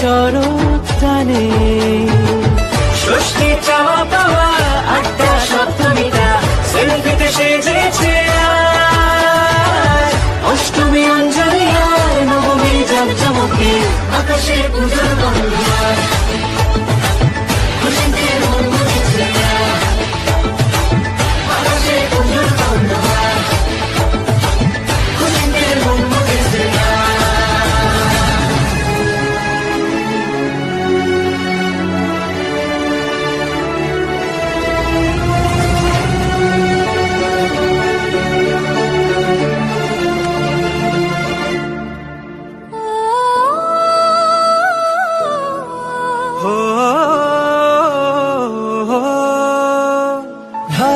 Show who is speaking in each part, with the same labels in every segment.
Speaker 1: শরৎ টানে ষষ্ঠী চাওয়া পাওয়া আটটা সপ্তমীটা সেলফিতে সেজেছে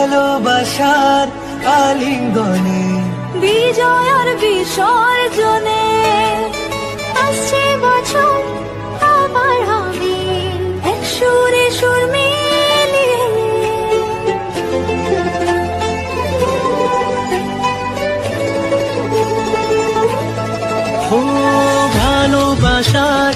Speaker 1: ভালোবাসার আলিঙ্গনে।
Speaker 2: বিজয় আর বিসর্জনে আসছে বছর আবার হবে এক সুরে সুর
Speaker 1: ভালোবাসার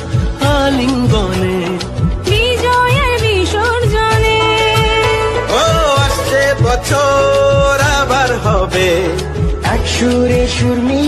Speaker 3: বছর আবার হবে।
Speaker 1: এক সুরে
Speaker 2: সুরমি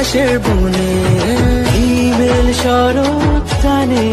Speaker 1: কাশের বনে হিমেল শরৎ টানে।